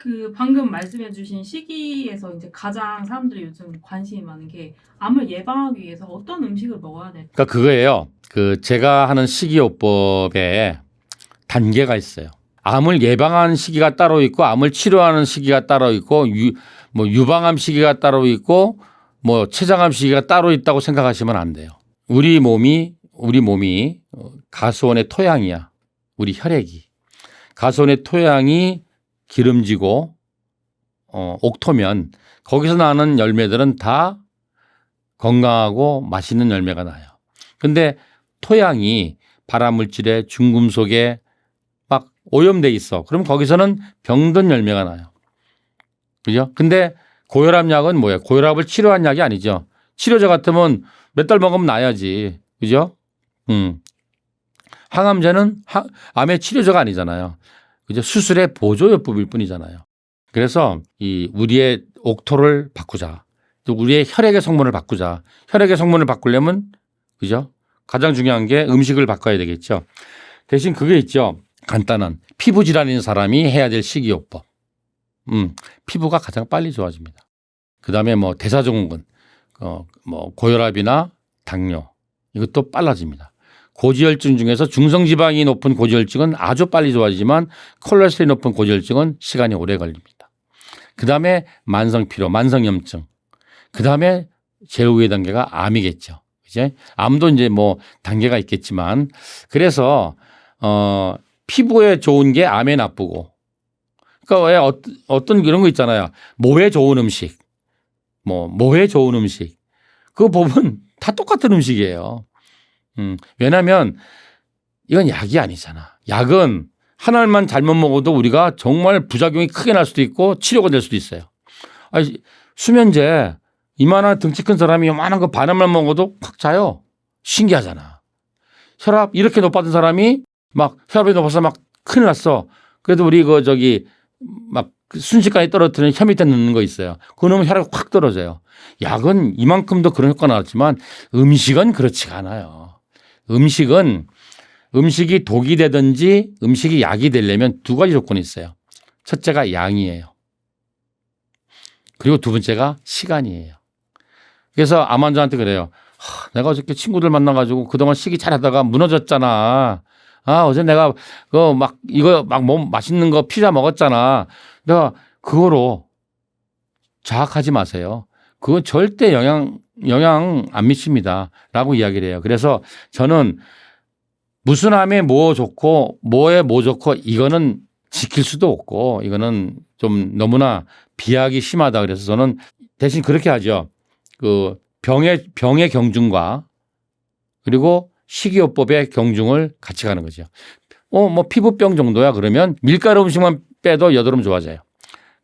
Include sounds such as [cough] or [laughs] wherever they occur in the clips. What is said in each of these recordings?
그 방금 말씀해주신 시기에서 이제 가장 사람들이 요즘 관심이 많은 게 암을 예방하기 위해서 어떤 음식을 먹어야 될까? 그러니까 그거예요. 그 제가 하는 식이요법에 단계가 있어요. 암을 예방하는 시기가 따로 있고 암을 치료하는 시기가 따로 있고 유, 뭐 유방암 시기가 따로 있고 뭐 췌장암 시기가 따로 있다고 생각하시면 안 돼요. 우리 몸이 우리 몸이 어, 가수원의 토양이야. 우리 혈액이 가수원의 토양이 기름지고 어, 옥토면 거기서 나는 열매들은 다 건강하고 맛있는 열매가 나요. 근데 토양이 발암물질에 중금속에 막 오염돼 있어. 그럼 거기서는 병든 열매가 나요. 그죠? 근데 고혈압 약은 뭐예요? 고혈압을 치료한 약이 아니죠. 치료제 같으면 몇 달 먹으면 나야지. 그죠? 음. 항암제는 하- 암의 치료제가 아니잖아요. 그죠? 수술의 보조요법일 뿐이잖아요. 그래서 이 우리의 옥토를 바꾸자. 또 우리의 혈액의 성분을 바꾸자. 혈액의 성분을 바꾸려면 그죠? 가장 중요한 게 음식을 바꿔야 되겠죠. 대신 그게 있죠. 간단한 피부 질환 있는 사람이 해야 될 식이요법. 음, 피부가 가장 빨리 좋아집니다. 그다음에 뭐 대사증후군, 어, 뭐 고혈압이나 당뇨 이것도 빨라집니다. 고지혈증 중에서 중성지방이 높은 고지혈증은 아주 빨리 좋아지지만 콜레스테롤이 높은 고지혈증은 시간이 오래 걸립니다. 그 다음에 만성 피로, 만성 염증. 그 다음에 제후의 단계가 암이겠죠. 이제 암도 이제 뭐 단계가 있겠지만 그래서 어 피부에 좋은 게 암에 나쁘고 그러니까 왜 어, 어떤 그런 거 있잖아요. 모에 좋은 음식, 뭐 모에 좋은 음식 그거 보면 다 똑같은 음식이에요. 음 왜냐하면 이건 약이 아니잖아. 약은 하나만 잘못 먹어도 우리가 정말 부작용이 크게 날 수도 있고 치료가 될 수도 있어요. 아니, 수면제 이만한 등치 큰 사람이 요만한 거 반알만 먹어도 콱 자요. 신기하잖아. 혈압 이렇게 높았던 사람이 막 혈압이 높아서 막 큰일 났어. 그래도 우리 그 저기 막 순식간에 떨어뜨리는 혀 밑에 넣는 거 있어요. 그놈은 혈압이 확 떨어져요. 약은 이만큼도 그런 효과가 나왔지만 음식은 그렇지가 않아요. 음식은 음식이 독이 되든지 음식이 약이 되려면 두 가지 조건이 있어요. 첫째가 양이에요. 그리고 두 번째가 시간이에요. 그래서 암 환자한테 그래요. 하, 내가 어저께 친구들 만나가지고 그동안 식이 잘하다가 무너졌잖아. 아, 어제 내가 그 막 이거 막몸 맛있는 거 피자 먹었잖아. 내가 그거로 자학하지 마세요. 그건 절대 영향, 영향 안 미칩니다. 라고 이야기를 해요. 그래서 저는 무슨 암에 뭐 좋고 뭐에 뭐 좋고 이거는 지킬 수도 없고 이거는 좀 너무나 비약이 심하다. 그래서 저는 대신 그렇게 하죠. 그 병의 병의 경중과 그리고 식이요법의 경중을 같이 가는 거죠. 어, 뭐 피부병 정도야 그러면 밀가루 음식만 빼도 여드름 좋아져요.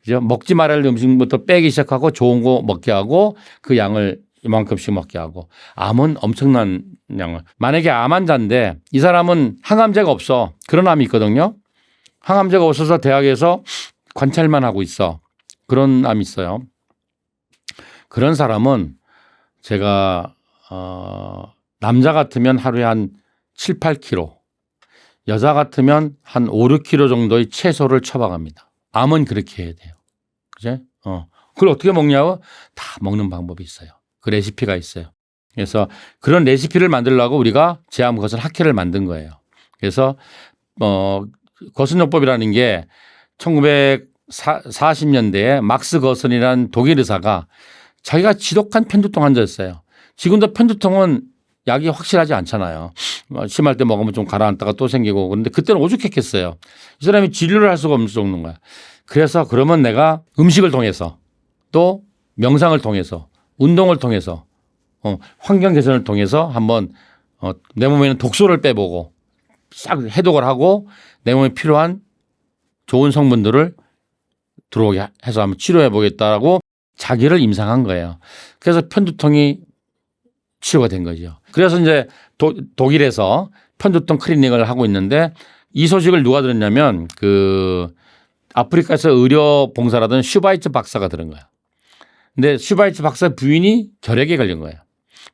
그죠? 먹지 말아야 할 음식부터 빼기 시작하고 좋은 거 먹게 하고 그 양을 이만큼씩 먹게 하고 암은 엄청난 양을 만약에 암 환자인데 이 사람은 항암제가 없어 그런 암이 있거든요. 항암제가 없어서 대학에서 관찰만 하고 있어 그런 암이 있어요. 그런 사람은 제가 어 남자 같으면 하루에 한 7, 8kg 여자 같으면 한 5, 6kg 정도의 채소를 처방합니다. 암은 그렇게 해야 돼요. 그죠? 어. 그걸 어떻게 먹냐고? 다 먹는 방법이 있어요. 그 레시피가 있어요. 그래서 그런 레시피를 만들려고 우리가 제암 거선 학회를 만든 거예요. 그래서 어 거선요법이라는 게 1940년대에 막스 거선이라는 독일 의사가 자기가 지독한 편두통 환자였어요. 지금도 편두통은 약이 확실하지 않잖아요. 뭐 심할 때 먹으면 좀 가라앉다가 또 생기고 그런데 그때는 오죽했겠어요. 이 사람이 진료를 할 수가 없는 거야. 그래서 그러면 내가 음식을 통해서 또 명상을 통해서 운동을 통해서 어, 환경 개선을 통해서 한번 어, 내 몸에 있는 독소를 빼보고 싹 해독을 하고 내 몸에 필요한 좋은 성분들을 들어오게 해서 한번 치료해 보겠다라고 자기를 임상한 거예요. 그래서 편두통이 치료가 된 거죠. 그래서 이제 도, 독일에서 편두통 클리닉을 하고 있는데 이 소식을 누가 들었냐면 그 아프리카에서 의료 봉사라던 슈바이츠 박사가 들은 거야. 근데 슈바이츠 박사 부인이 결핵에 걸린 거예요.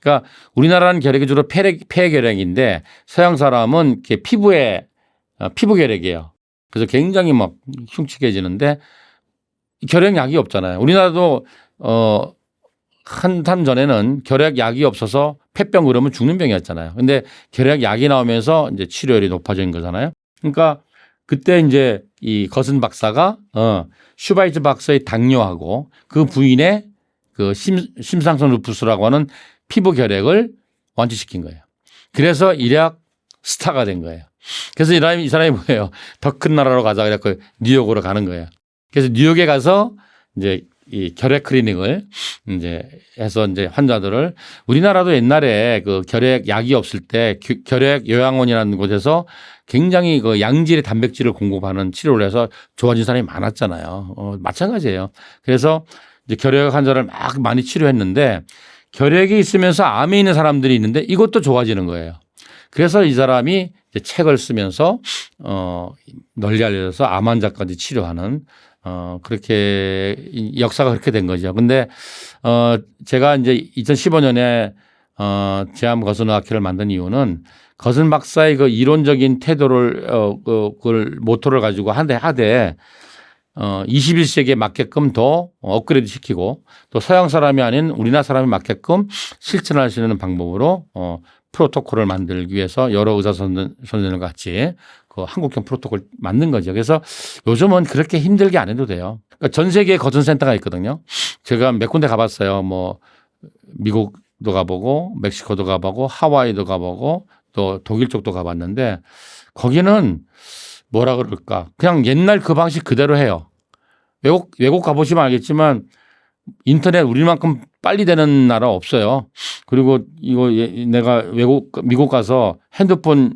그러니까 우리나라는 결핵이 주로 폐, 폐 결핵인데 서양 사람은 이렇게 피부에 어, 피부 결핵이에요. 그래서 굉장히 막 흉측해지는데 결핵 약이 없잖아요. 우리나라도 어 한참 전에는 결핵 약이 없어서 폐병 그러면 죽는 병이었잖아요. 근데 결핵 약이 나오면서 이제 치료율이 높아진 거잖아요. 그러니까 그때 이제 이 거슨 박사가 어 슈바이츠 박사의 당뇨하고 그 부인의 그 심, 심상선 루푸스라고 하는 피부 결핵을 완치시킨 거예요. 그래서 일약 스타가 된 거예요. 그래서 이 사람이, 이 사람이 뭐예요? 더 큰 나라로 가자 그래갖고 뉴욕으로 가는 거예요. 그래서 뉴욕에 가서 이제 이 결핵 클리닉을 이제 해서 이제 환자들을 우리나라도 옛날에 그 결핵 약이 없을 때 겨- 결핵 요양원이라는 곳에서 굉장히 그 양질의 단백질을 공급하는 치료를 해서 좋아진 사람이 많았잖아요. 어, 마찬가지예요. 그래서 이제 결핵 환자를 막 많이 치료했는데 결핵이 있으면서 암에 있는 사람들이 있는데 이것도 좋아지는 거예요. 그래서 이 사람이 이제 책을 쓰면서 어 널리 알려져서 암 환자까지 치료하는 어 그렇게 이 역사가 그렇게 된 거죠. 근데 어 제가 이제 2015년에 어 제암 거순의학회를 만든 이유는 거순 박사의 그 이론적인 태도를 어 그, 그걸 모토를 가지고 하되 하되 어 21세기에 맞게끔 더 업그레이드 시키고 또 서양 사람이 아닌 우리나라 사람이 맞게끔 실천할 수 있는 방법으로 어 프로토콜을 만들기 위해서 여러 의사 선생- 선생님과 같이 그 한국형 프로토콜 만든 거죠. 그래서 요즘은 그렇게 힘들게 안 해도 돼요. 그러니까 전 세계에 거준 센터가 있거든요. 제가 몇 군데 가봤어요. 뭐 미국도 가보고 멕시코도 가보고 하와이도 가보고 또 독일 쪽도 가봤는데 거기는 뭐라 그럴까 그냥 옛날 그 방식 그대로 해요. 외국 외국 가보시면 알겠지만 인터넷 우리만큼 빨리 되는 나라 없어요. 그리고 이거 예- 내가 외국 미국 가서 핸드폰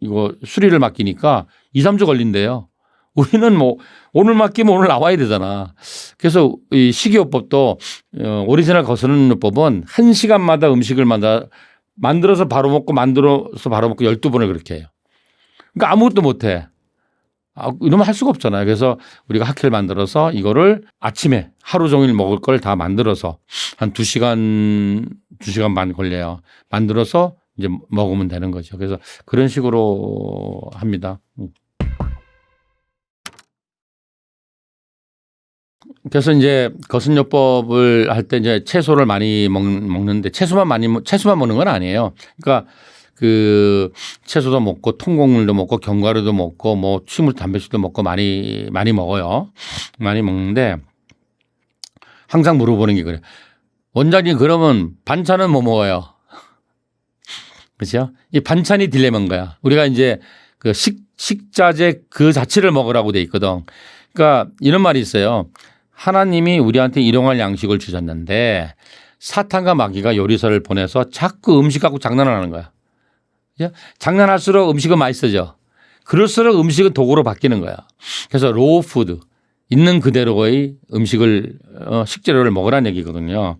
이거 수리를 맡기니까 2, 3주 걸린대요. 우리는 뭐 오늘 맡기면 오늘 나와야 되잖아. 그래서 이 식이요법도 어, 오리지널 거스르는 법은 한 시간마다 음식을 만들 만들어서 바로 먹고 만들어서 바로 먹고 12번을 그렇게 해요. 그러니까 아무것도 못 해. 아, 이러면 할 수가 없잖아요. 그래서 우리가 학회를 만들어서 이거를 아침에 하루 종일 먹을 걸 다 만들어서 한 두시간두시간반 걸려요. 만들어서 이제 먹으면 되는 거죠. 그래서 그런 식으로 합니다. 음. 그래서 이제 거순요법을 할 때 이제 채소를 많이 먹, 먹는데 채소만 많이 먹- 채소만 먹는 건 아니에요. 그러니까 그 채소도 먹고 통곡물도 먹고 견과류도 먹고 뭐 식물 단백질도 먹고 많이 많이 먹어요. 많이 먹는데 항상 물어보는 게 그래요. 원장님 그러면 반찬은 뭐 먹어요? [laughs] 그렇죠? 이 반찬이 딜레마인 거야. 우리가 이제 그 식, 식자재 그 자체를 먹으라고 돼 있거든. 그러니까 이런 말이 있어요. 하나님이 우리한테 일용할 양식을 주셨는데 사탄과 마귀가 요리사를 보내서 자꾸 음식 갖고 장난하는 거야. 그죠? 장난할수록 음식은 맛있어져. 그럴수록 음식은 도구로 바뀌는 거야. 그래서 로우 푸드 있는 그대로의 음식을 어, 식재료를 먹으라는 얘기거든요.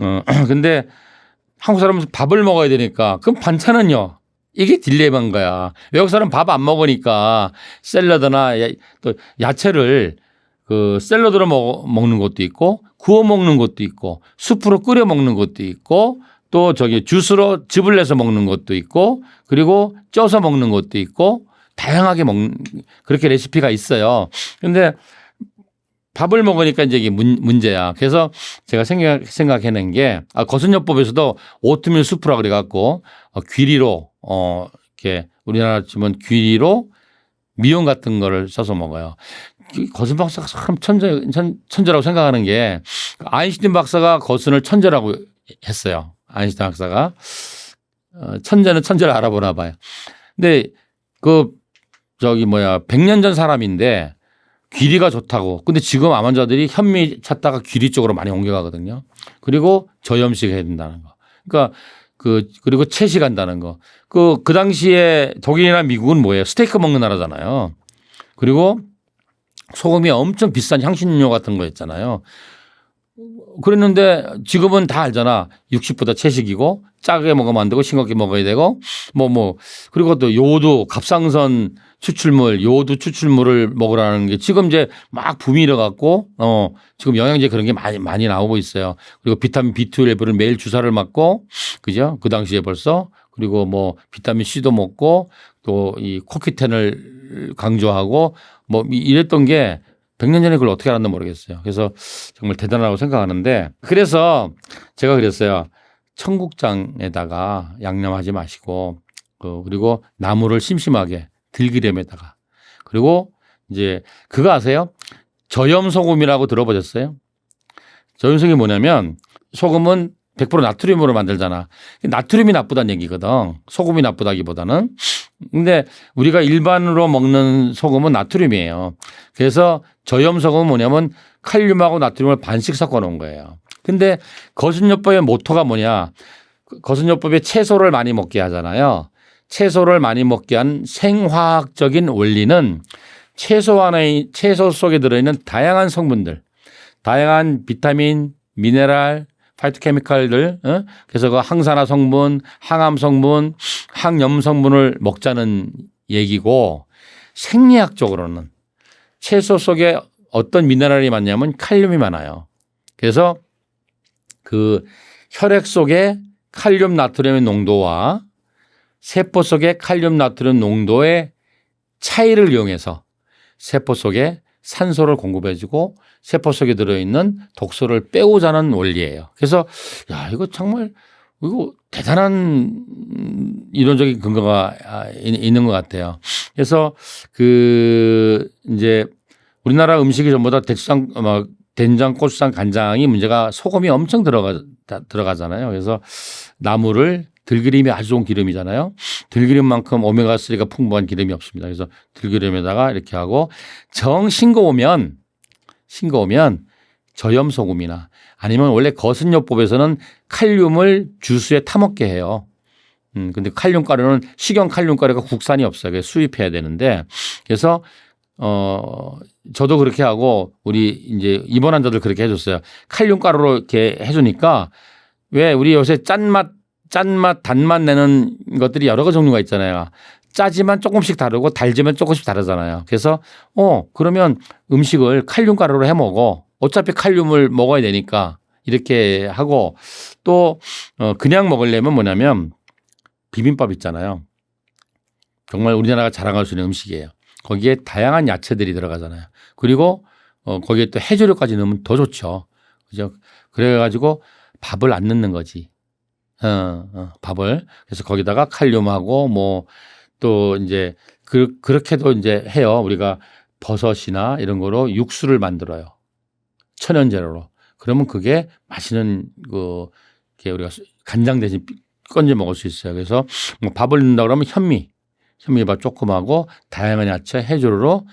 어, [clears throat] 근데 한국 사람은 밥을 먹어야 되니까 그럼 반찬은요. 이게 딜레마인 거야. 외국 사람은 밥안 먹으니까 샐러드나 야- 또 야채를 그 샐러드로 먹, 먹는 것도 있고 구워 먹는 것도 있고 수프로 끓여 먹는 것도 있고 또 저기 주스로 즙을 내서 먹는 것도 있고 그리고 쪄서 먹는 것도 있고 다양하게 먹는 그렇게 레시피가 있어요. 근데 밥을 먹으니까 이제 이게 문, 문제야. 그래서 제가 생각, 생각해낸 게, 아, 거순요법에서도 오트밀 수프라 그래갖고, 어, 귀리로, 어, 이렇게 우리나라 치면 귀리로 미용 같은 거를 써서 먹어요. 이 거순 박사가 참 천재, 천, 천재라고 생각하는 게, 아인슈틴 박사가 거순을 천재라고 했어요. 아인슈틴 박사가. 어, 천재는 천재를 알아보나 봐요. 근데 그, 저기 뭐야, 100년 전 사람인데, 귀리가 좋다고. 근데 지금 암 환자들이 현미 찾다가 귀리 쪽으로 많이 옮겨가거든요. 그리고 저염식 해야 된다는 거. 그러니까 그 그리고 채식한다는 거. 그그 당시에 독일이나 미국은 뭐예요? 스테이크 먹는 나라잖아요. 그리고 소금이 엄청 비싼 향신료 같은 거였잖아요. 그랬는데 지금은 다 알잖아. 육식보다 채식이고 짜게 먹으면 안 되고 싱겁게 먹어야 되고 뭐뭐 그리고 또 요도 갑상선 추출물 요도 추출물을 먹으라는 게 지금 이제 막 붐이 일어 갖고 어 지금 영양제 그런 게 많이 많이 나오고 있어요. 그리고 비타민 B12를 매일 주사를 맞고 그죠? 그 당시에 벌써 그리고 뭐 비타민 C도 먹고 또 이 코키텐을 강조하고 뭐 이랬던 게 100년 전에 그걸 어떻게 알았나 모르겠어요. 그래서 정말 대단하다고 생각하는데 그래서 제가 그랬어요. 청국장에다가 양념하지 마시고 그 그리고 나무를 심심하게 들기름에다가 그리고 이제 그거 아세요? 저염 소금이라고 들어보셨어요? 저염 소금이 뭐냐면 소금은 100% 나트륨으로 만들잖아. 나트륨이 나쁘다는 얘기거든. 소금이 나쁘다기보다는. 근데 우리가 일반으로 먹는 소금은 나트륨이에요. 그래서 저염 소금은 뭐냐면 칼륨하고 나트륨을 반씩 섞어 놓은 거예요. 근데 거순요법의 모토가 뭐냐? 거순요법에 채소를 많이 먹게 하잖아요. 채소를 많이 먹게 한 생화학적인 원리는 채소 안에 채소 속에 들어있는 다양한 성분들, 다양한 비타민, 미네랄, 파이토케미칼들, 어? 그래서 그 항산화 성분, 항암 성분, 항염 성분을 먹자는 얘기고 생리학적으로는 채소 속에 어떤 미네랄이 많냐면 칼륨이 많아요. 그래서 그 혈액 속에 칼륨 나트륨의 농도와 세포 속의 칼륨 나트륨 농도의 차이를 이용해서 세포 속에 산소를 공급해주고 세포 속에 들어있는 독소를 빼오자는 원리예요. 그래서 야 이거 정말 이거 대단한 음, 이론적인 근거가 아, 있- 있는 것 같아요. 그래서 그 이제 우리나라 음식이 전부 다 대추장, 뭐 된장, 고추장, 간장이 문제가 소금이 엄청 들어가 다- 들어가잖아요. 그래서 나물을 들기름이 아주 좋은 기름이잖아요. 들기름만큼 오메가 3가 풍부한 기름이 없습니다. 그래서 들기름에다가 이렇게 하고 정 싱거우면 싱거우면 저염 소금이나 아니면 원래 거순요법에서는 칼륨을 주스에 타먹게 해요. 음, 근데 칼륨 가루는 식용 칼륨 가루가 국산이 없어요. 수입해야 되는데 그래서 어 저도 그렇게 하고 우리 이제 입원 환자들 그렇게 해줬어요. 칼륨 가루로 이렇게 해주니까 왜 우리 요새 짠맛 짠맛 단맛 내는 것들이 여러 가지 종류가 있잖아요. 짜지만 조금씩 다르고 달지만 조금씩 다르잖아요. 그래서 어 그러면 음식을 칼륨 가루로 해 먹어. 어차피 칼륨을 먹어야 되니까 이렇게 하고 또 어, 그냥 먹으려면 뭐냐면 비빔밥 있잖아요. 정말 우리나라가 자랑할 수 있는 음식이에요. 거기에 다양한 야채들이 들어가잖아요. 그리고 어, 거기에 또 해조류까지 넣으면 더 좋죠. 그죠? 그래가지고 밥을 안 넣는 거지. 어, 어, 밥을. 그래서 거기다가 칼륨하고 뭐 또 이제 그, 그렇게도 이제 해요. 우리가 버섯이나 이런 거로 육수를 만들어요. 천연 재료로. 그러면 그게 맛있는 그, 게 우리가 간장 대신 건져 먹을 수 있어요. 그래서 뭐 밥을 넣는다 그러면 현미, 현미밥 조금 하고 다양한 야채 해조류로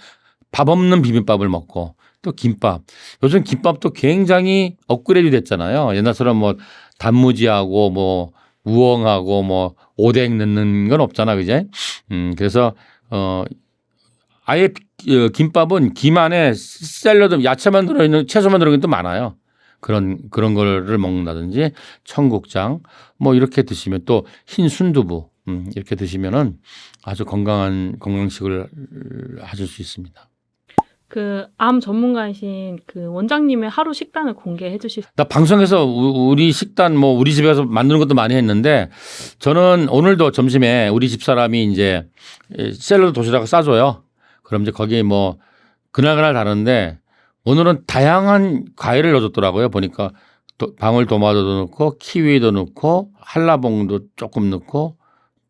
밥 없는 비빔밥을 먹고 또 김밥. 요즘 김밥도 굉장히 업그레이드 됐잖아요. 옛날처럼 뭐 단무지하고 뭐 우엉하고 뭐 오뎅 넣는 건 없잖아, 그제? 음, 그래서 어 아예 어, 김밥은 김 안에 샐러드 야채만 들어있는 채소만 들어있는 또 많아요. 그런 그런 거를 먹는다든지 청국장 뭐 이렇게 드시면 또 흰 순두부 음, 이렇게 드시면은 아주 건강한 건강식을 하실 수 있습니다. 그 암 전문가이신 그 원장님의 하루 식단을 공개해 주실 수나 방송에서 우- 우리 식단 뭐 우리 집에서 만드는 것도 많이 했는데 저는 오늘도 점심에 우리 집 사람이 이제 샐러드 도시락을 싸줘요. 그럼 이제 거기에 뭐 그날그날 다른데 오늘은 다양한 과일을 넣어줬더라고요. 보니까 도- 방울토마토도 넣고 키위도 넣고 한라봉도 조금 넣고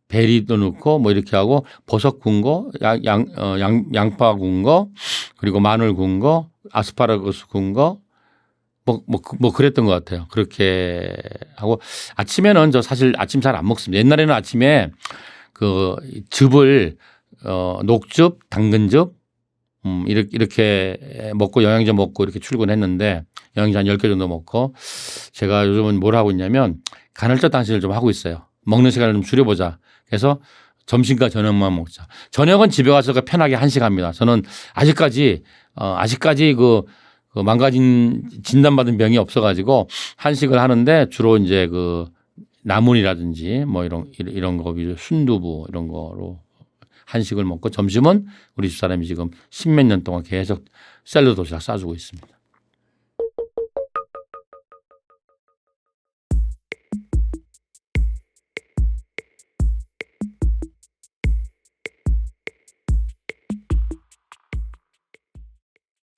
베리도 넣고 뭐 이렇게 하고 버섯 구운 거, 양, 양, 어, 양, 양파 구운 거, 그리고 마늘 구운 거, 아스파라거스 구운 거, 뭐, 뭐, 그- 뭐 그랬던 것 같아요. 그렇게 하고 아침에는 저 사실 아침 잘 안 먹습니다. 옛날에는 아침에 그 즙을 어, 녹즙, 당근즙 음, 이렇게, 이렇게 먹고 영양제 먹고 이렇게 출근했는데 영양제 한 10개 정도 먹고 제가 요즘은 뭘 하고 있냐면 간헐적 단식을 좀 하고 있어요. 먹는 시간을 좀 줄여보자. 그래서 점심과 저녁만 먹자. 저녁은 집에 가서 편하게 한식 합니다. 저는 아직까지, 어, 아직까지 그, 그 망가진 진단받은 병이 없어가지고 한식을 하는데 주로 이제 그 나물이라든지 뭐 이런, 이런 거, 순두부 이런 거로 한식을 먹고 점심은 우리 집 사람이 지금 십몇 년 동안 계속 샐러드 도시락 싸주고 있습니다.